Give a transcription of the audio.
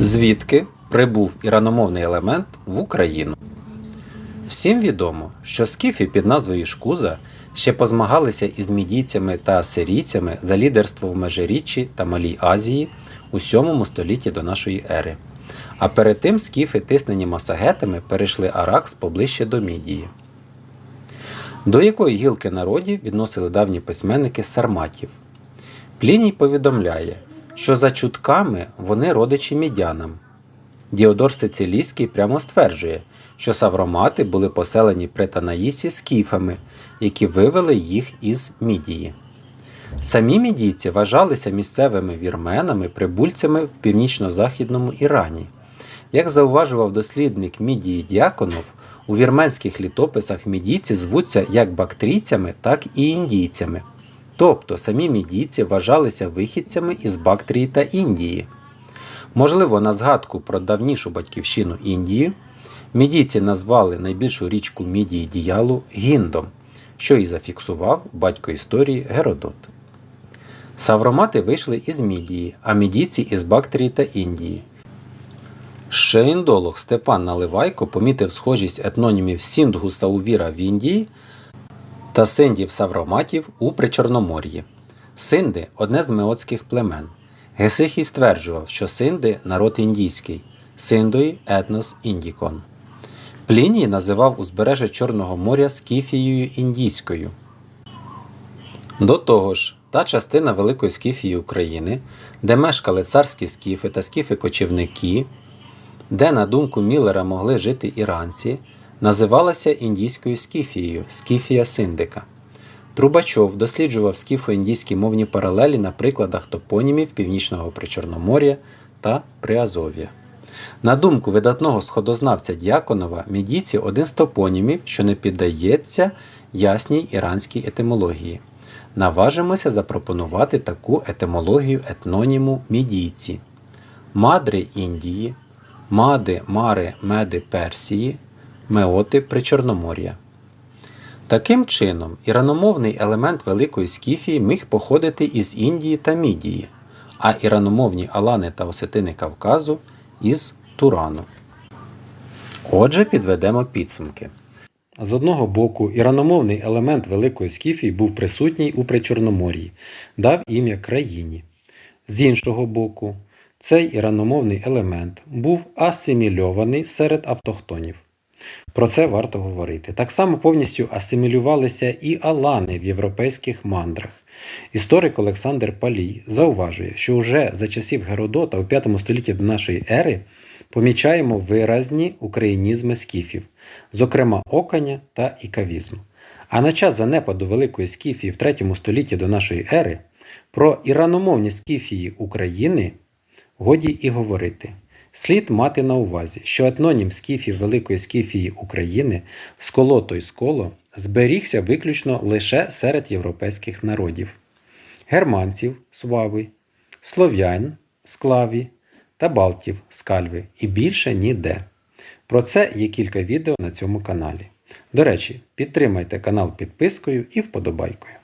Звідки прибув іраномовний елемент в Україну? Всім відомо, що скіфи під назвою Шкуза ще позмагалися із мідійцями та асирійцями за лідерство в Межиріччі та Малій Азії у 7 столітті до нашої ери. А перед тим скіфи, тиснені масагетами, перейшли Аракс поближче до Мідії. До якої гілки народів відносили давні письменники сарматів. Пліній повідомляє, що за чутками вони родичі мідянам. Діодор Сицилійський прямо стверджує, що савромати були поселені при Танаїсі скіфами, які вивели їх із Мідії. Самі мідійці вважалися місцевими вірменами, прибульцями в північно-західному Ірані. Як зауважував дослідник Мідії Діаконов, у вірменських літописах мідійці звуться як бактрійцями, так і індійцями. Тобто самі мідійці вважалися вихідцями із Бактрії та Індії. Можливо, на згадку про давнішу батьківщину Індії, мідійці назвали найбільшу річку Мідії Діялу Гіндом, що і зафіксував батько історії Геродот. Савромати вийшли із Мідії, а мідійці із Бактрії та Індії. Ще індолог Степан Наливайко помітив схожість етнонімів Сіндгу Саувіра в Індії та синдів Савроматів у Причорномор'ї. Синди одне з меотських племен. Гесихій стверджував, що синди народ індійський, синдої етнос індікон. Пліній називав узбережжя Чорного моря Скіфією індійською. До того ж, та частина Великої Скіфії України, де мешкали царські скіфи та скіфи-кочівники, де, на думку Міллера, могли жити іранці, називалася індійською скіфією скіфія синдика. Трубачов досліджував скіфо-індійські мовні паралелі на прикладах топонімів Північного Причорномор'я та Приазов'я. На думку видатного сходознавця Діаконова, мідійці один з топонімів, що не піддається ясній іранській етимології. Наважимося запропонувати таку етимологію етноніму мідійці. Мадри Індії, мади, мари, меди Персії, меоти Причорномор'я. Таким чином, іраномовний елемент Великої Скіфії міг походити із Індії та Мідії, а іраномовні алани та осетини Кавказу із Турану. Отже, підведемо підсумки. З одного боку, іраномовний елемент Великої Скіфії був присутній у Причорномор'ї, дав ім'я країні. З іншого боку, цей іраномовний елемент був асимільований серед автохтонів. Про це варто говорити. Так само повністю асимілювалися і алани в європейських мандрах. Історик Олександр Палій зауважує, що вже за часів Геродота у 5 столітті до нашої ери помічаємо виразні українізми скіфів, зокрема оканя та ікавізм. А на час занепаду Великої Скіфії в 3 столітті до нашої ери про іраномовні скіфії України годі і говорити. Слід мати на увазі, що етнонім скіфів Великої Скіфії України сколо той сколо зберігся виключно лише серед європейських народів германців свави, слов'ян склаві та балтів скальви і більше ніде. Про це є кілька відео на цьому каналі. До речі, підтримайте канал підпискою і вподобайкою.